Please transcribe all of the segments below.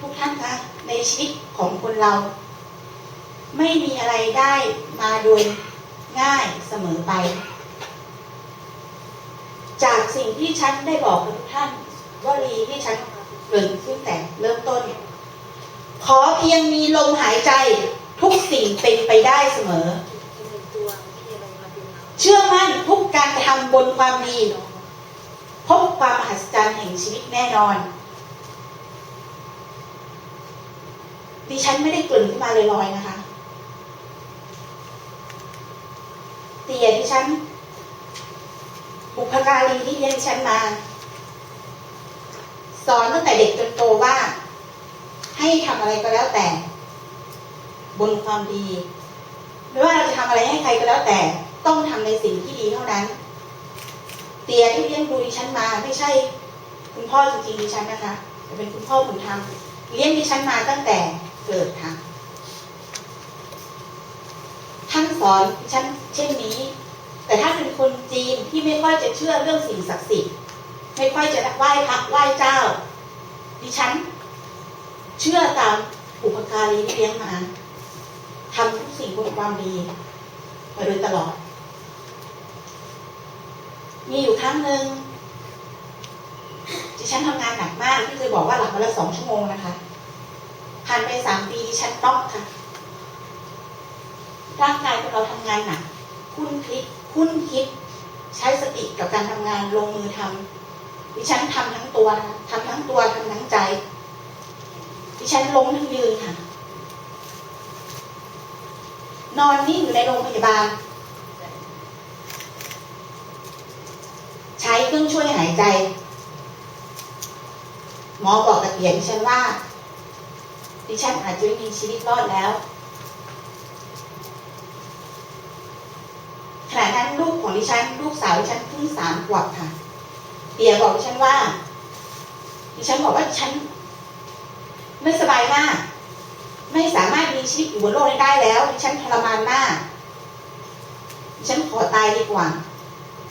ทุกท่านคะในชีวิตของคนเรา ไม่มีอะไรได้มาโดยง่ายเสมอไป จากสิ่งที่ฉันได้บอกกับทุกท่านวลีที่ฉันเริ่นขึ้นแต่เริ่มต้น ขอเพียงมีลมหายใจทุกสิ่งเป็นไปได้เสมอ เชื่อมั่นทุกการทำบนความดีพบความมหัศจรรย์แห่งชีวิตแน่นอน ดิฉันไม่ได้กลิ่นขึ้นมาลอยๆนะคะเตียดิฉัน บุพการีที่เรียนดิฉันมา สอนตั้งแต่เด็กจนโตว่า ให้ทำอะไรก็แล้วแต่ บนความดี ไม่ว่าเราจะทำอะไรให้ใครก็แล้วแต่ ต้องทำในสิ่งที่ดีเท่านั้น เตียที่เลี้ยงดูดิฉันมา ไม่ใช่ คุณพ่อจริงๆดิฉันนะคะแต่เป็นคุณพ่อบุญธรรมเลี้ยงดิฉันมาตั้งแต่ เกิดค่ะท่านสอนฉันเช่นนี้ แต่ถ้าเป็นคนจีนที่ไม่ค่อยจะเชื่อเรื่องสิ่งศักดิ์สิทธิ์ไม่ค่อยจะไหว้พระไหว้เจ้า ดิฉัน เชื่อตามบุพการีที่เลี้ยงมาทำทุกสิ่งบนความดีมาโดยตลอด มีอยู่ครั้งหนึ่งดิฉันทำงานหนักมากที่เคยบอกว่าหลับวันละสองชั่วโมงนะคะ ผ่านไปสามปีดิฉันน็อกค่ะ ร่างกายของเราทำงานหนักคุ้นคิดคุ้นคิด ใช้สติกับการทำงานลงมือทำดิฉันทำทั้งตัวนะคะทำทั้งตัวทำทั้งใจ ดิฉันล้มทั้งยืนค่ะ นอนนิ่งอยู่ในโรงพยาบาล ใช้เครื่องช่วยหายใจหมอบอกกับเตียดิฉันว่า ดิฉันอาจจะไม่มีชีวิตรอดแล้วขณะนั้นลูกของดิฉันลูกสาวดิฉันเพิ่งสามขวบค่ะเตียบอกดิฉันว่า ดิฉันบอกว่าฉัน ไม่สบายมาก ไม่สามารถมีชีวิตอยู่บนโลกนี้ได้แล้วดิฉันทรมานมากดิฉันขอตายดีกว่า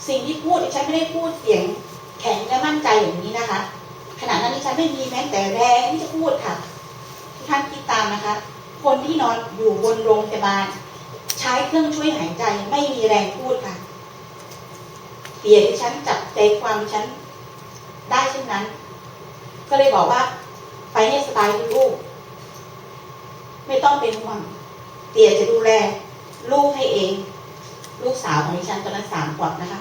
สิ่งที่พูดดิฉันไม่ได้พูดเสียงแข็งและมั่นใจอย่างนี้นะคะ ขณะนั้นดิฉันไม่มีแม้แต่แรงที่จะพูดค่ะ ท่านคิดตามนะคะ คนที่นอนอยู่บนโรงพยาบาล ใช้เครื่องช่วยหายใจไม่มีแรงพูดค่ะเตียดิฉันจับใจความฉันได้เช่นนั้น ก็เลยบอกว่า ไปให้สบายลูก ไม่ต้องเป็นห่วงเตียจะดูแล ลูกให้เอง ลูกสาวของดิฉันตอนนั้นสามขวบนะคะ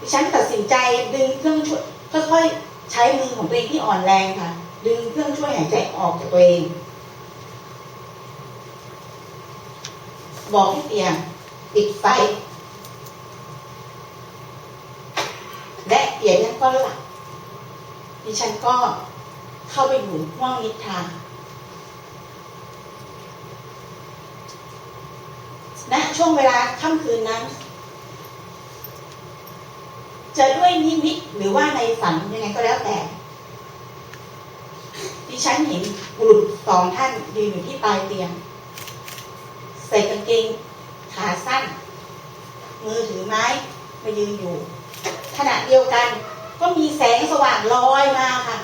ดิฉันตัดสินใจดึงเครื่องช่วยค่อยๆใช้มือของตัวเองที่อ่อนแรงค่ะ ดึงเครื่องช่วยหายใจออกจากตัวเอง บอกให้เตียงปิดไฟและเตียนั้นก็หลับดิฉันก็เข้าไปอยู่ห้องนิทราณช่วงเวลาค่ำคืนนั้น จะด้วยนิมิตหรือว่าในฝันยังไงก็แล้วแต่ ฉันเห็นบุรุษสองท่านยืนอยู่ที่ปลายเตียง ใส่กางเกงขาสั้น มือถือไม้มายืนอยู่ ขณะเดียวกัน ก็มีแสงสว่างลอยมาค่ะ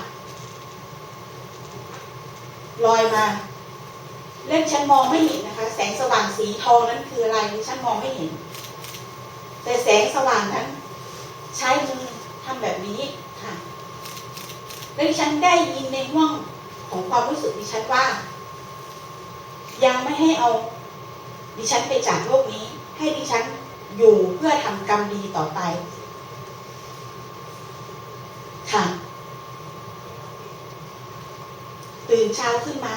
ลอยมา เล่นฉันมองไม่เห็นนะคะ แสงสว่างสีทองนั้นคืออะไรฉันมองไม่เห็น แต่แสงสว่างนั้น ใช้มือทำแบบนี้ค่ะและดิฉันได้ยินในห้วง ของความรู้สึกดิฉันว่า ยังไม่ให้เอาดิฉันไปจากโลกนี้ ให้ดิฉันอยู่เพื่อทำกรรมดีต่อไป ค่ะ ตื่นเช้าขึ้นมา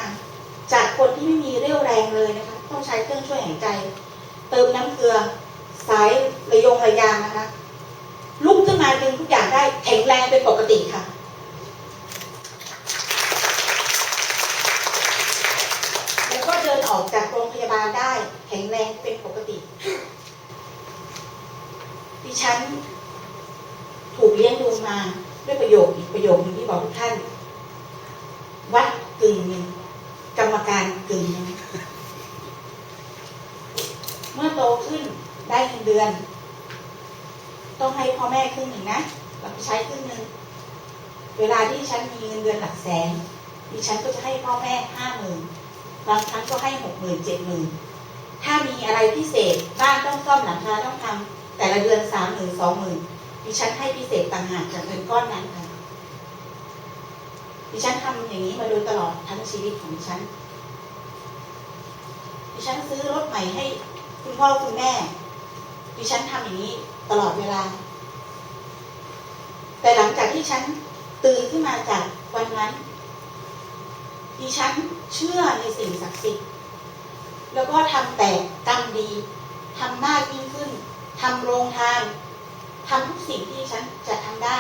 จากคนที่ไม่มีเรี่ยวแรงเลยนะคะ ต้องใช้เครื่องช่วยหายใจ เติมน้ำเกลือ สายระยงระยางนะคะลุกขึ้นมาดึงทุกอย่างได้แข็งแรงเป็นปกติค่ะ แล้วก็เดินออกจากโรงพยาบาล ได้แข็งแรงเป็นปกติ ดิฉัน ถูกเลี้ยงดูมาด้วยประโยคอีกประโยคหนึงที่บอกทุกท่าน วัดกึ่งหนึ่งกรรมการกึ่งหนึ่งเมื่อโตขึ้นได้เงินเดือน ต้องให้พ่อแม่ครึ่งหนึ่งนะเราไปใช้ครึ่งหนึ่งเวลาที่ฉันมีเงินเดือนหลักแสนดิฉันก็จะให้พ่อแม่ห้าหมื่น บางครั้งก็ให้หกหมื่นเจ็ดหมื่นถ้ามีอะไรพิเศษบ้านต้องซ่อมหลังคาต้องทำแต่ละเดือนสามหมื่นสองหมื่นดิฉันให้พิเศษต่างหากจากเงินก้อนนั้นค่ะดิฉันทำอย่างนี้มาโดยตลอดทั้งชีวิตของดิฉันดิฉันซื้อรถใหม่ให้คุณพ่อคุณแม่ ดิฉันทำอย่างนี้ตลอดเวลา แต่หลังจากที่ฉันตื่นขึ้นมาจากวันนั้นดิฉัน เชื่อในสิ่งศักดิ์สิทธิ์ แล้วก็ทำแต่กรรมดีทำมากยิ่งขึ้นทำโรงทานทำทุกสิ่งที่ฉันจะทำได้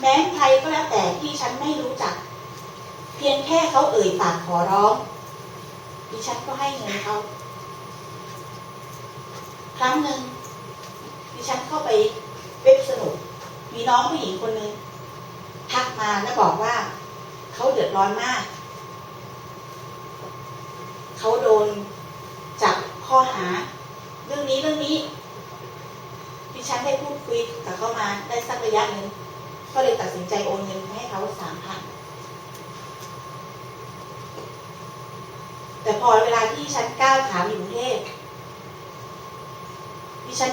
แม้ใครก็แล้วแต่ที่ฉันไม่รู้จัก เพียงแค่เขาเอ่ยปากขอร้อง ดิฉันก็ให้เงินเขา ครั้งหนึ่งดิฉันเข้าไปเว็บสนุก มีน้องผู้หญิงคนหนึ่งทักมาแล้วบอกว่า เขาเดือดร้อนมาก เขาโดนจับข้อหา เรื่องนี้เรื่องนี้ดิฉันได้พูดคุยกับเขามาได้สักระยะหนึ่งก็เลยตัดสินใจโอนเงินให้เขาสามพันแต่พอเวลาที่ฉันก้าวขามอยู่กรุงเทพดิฉัน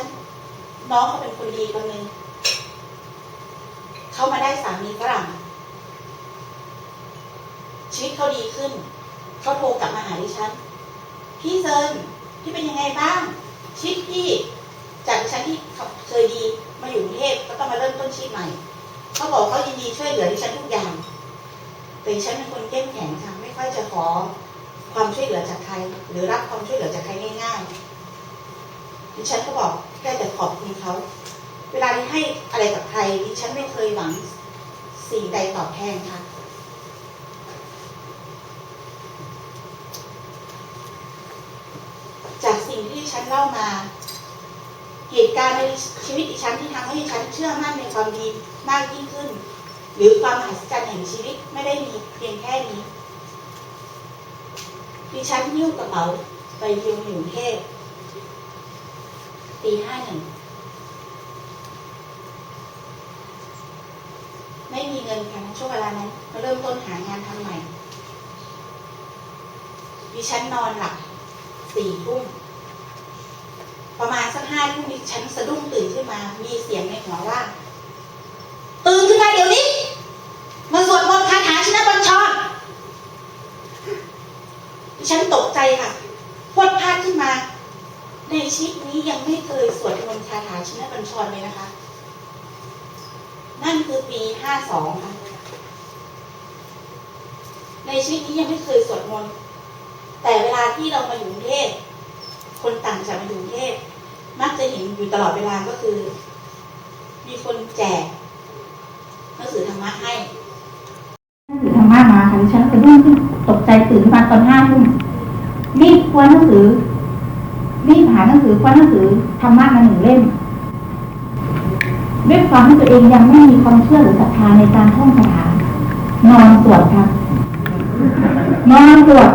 น้องเขาเป็นคนดีคนหนึ่งเขามาได้สามีฝรั่งชีวิตเขาดีขึ้น เขาโทรกลับมาหาดิฉัน พี่เซินพี่เป็นยังไงบ้าง ชีวิตพี่จากดิฉันที่เคยดีมาอยู่กรุงเทพก็ต้องมาเริ่มต้นชีวิตใหม่ เขาบอกเขายินดีช่วยเหลือดิฉันทุกอย่าง แต่ดิฉันเป็นคนเข้มแข็งค่ะไม่ค่อยจะขอความช่วยเหลือจากใคร หรือรับความช่วยเหลือจากใครง่ายๆดิฉันก็บอกแค่แต่ขอบคุณเขาเวลาที่ให้อะไรกับใครดิฉันไม่เคยหวังสิ่งใดตอบแทนค่ะ จากสิ่งที่ดิ ฉันเล่ามา เหตุการณ์ในชีวิตดิฉันที่ทำให้ดิฉันเชื่อมั่นในความดีมากยิ่งขึ้น หรือความมหัศจรรย์แห่งชีวิตไม่ได้มีเพียงแค่นี้ดิฉันยิ้วกระเป๋าไปเที่ยวอยู่งเทพปีห้าหนึ่งไม่มีเงินค่ะในช่วงเวลานั้นมาเริ่มต้นหางานทำใหม่ดิฉันนอนหลับสี่ทุ่ม ประมาณสักห้าทุ่มฉันสะดุ้งตื่นขึ้นมา มีเสียงในหัวว่า ตื่นขึ้นมาเดี๋ยวนี้ มาสวดมนต์คาถาชินบัญชรฉันตกใจค่ะพวดพลาดขึ้นมา ในชีวิตนี้ยังไม่เคยสวดมนต์คาถาชินบัญชรเลยนะคะ นั่นคือปีห้าสองค่ะ ในชีวิตนี้ยังไม่เคยสวดมนต์แต่เวลาที่เรามาอยู่กรุงเทพ คนต่างจากมาอยู่กรุงเทพมักจะเห็นอยู่ตลอดเวลาก็คือ มีคนแจกหนังสือธรรมะให้หนังสือธรรมะมาค่ะดิฉันสะดุ้งขึ้นตกใจตื่นขึ้นมาตอนห้าทุ่มรีบคว้าหนังสือรีบหาหนังสือคว้าหนังสือธรรมะมาหนึ่งเล่มด้วยความที่ตัวเองยังไม่มีความเชื่อหรือศรัทธาในการท่องคาถานอนสวดค่ะนอนสวด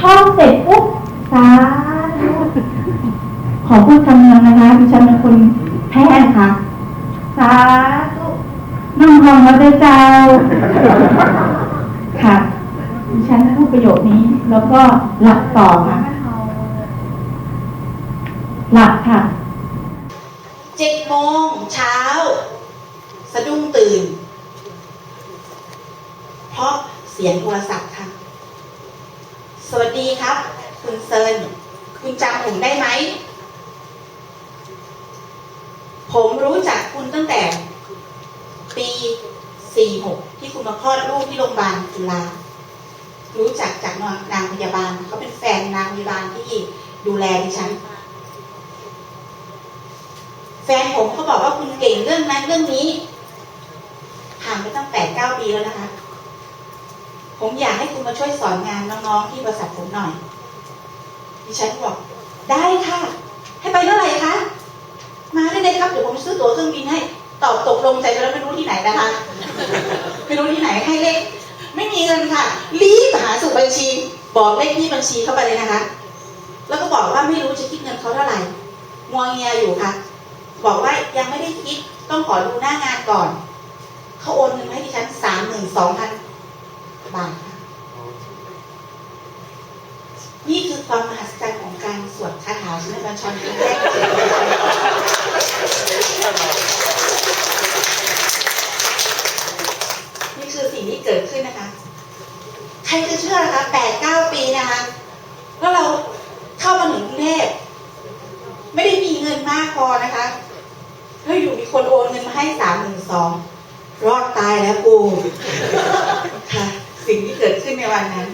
ท่องเสร็จปุ๊บสาธุข อพูดคำเดียวนะคะดิฉันเป็นคนแพ้ค่ะ สาธุน้องทองพระเจ้า ค่ะดิฉันพูดประโยคนี้ แล้วก็หลับต่อค่ะหลับค่ะเจ็ดโมงเช้า สะดุ้งตื่น เพราะเสียงโทรศัพท์ค่ะ สวัสดีครับ คุณเซิน คุณจำผมได้ไหม ผมรู้จักคุณตั้งแต่ปี 46 ที่คุณมาคลอดลูกที่โรงพยาบาลจุฬารู้จักจากนางพยาบาลเขาเป็นแฟนนางพยาบาลที่ดูแลดิฉัน แฟนผมเขาบอกว่าคุณเก่งเรื่องนั้นเรื่องนี้ผ่านไปตั้งแปดเก้าปีแล้วนะคะ ผมอยากให้คุณมาช่วยสอนงานน้องๆที่บริษัทผมหน่อยดิฉันบอกได้ค่ะ ให้ไปเท่าไหร่คะ มาได้เลยครับเดี๋ยวผมซื้อตั๋วเครื่องบินให้ตอบตกลงใจไปแล้วไม่รู้ที่ไหนนะคะไม่รู้ที่ไหนให้เลขไม่มีเงินค่ะ รีบหาสูบบัญชี บอกเลขที่บัญชีเข้าไปเลยนะคะ แล้วก็บอกว่าไม่รู้จะคิดเงินเขาเท่าไหร่งัวเงียอยู่ค่ะ บอกว่ายังไม่ได้คิดต้องขอดูหน้างานก่อนเขาโอนเงินให้ดิฉันสามหมื่นสองพันบาทนี่คือความมหัศจรรย์ของการสวดคาถาชินบัญชรครั้งแรก นี่คือสิ่งที่เกิดขึ้นนะคะ ใครจะเชื่อนะคะแปดเก้าปีนะคะ แล้วเราเข้ามาถึงกรุงเทพไม่ได้มีเงินมากพอนะคะเฮ้ยอยู่มีคนโอนเงินมาให้สามหมื่นสองรอดตายแล้วกูค่ะ สิ่งที่เกิดขึ้นในวันนั้น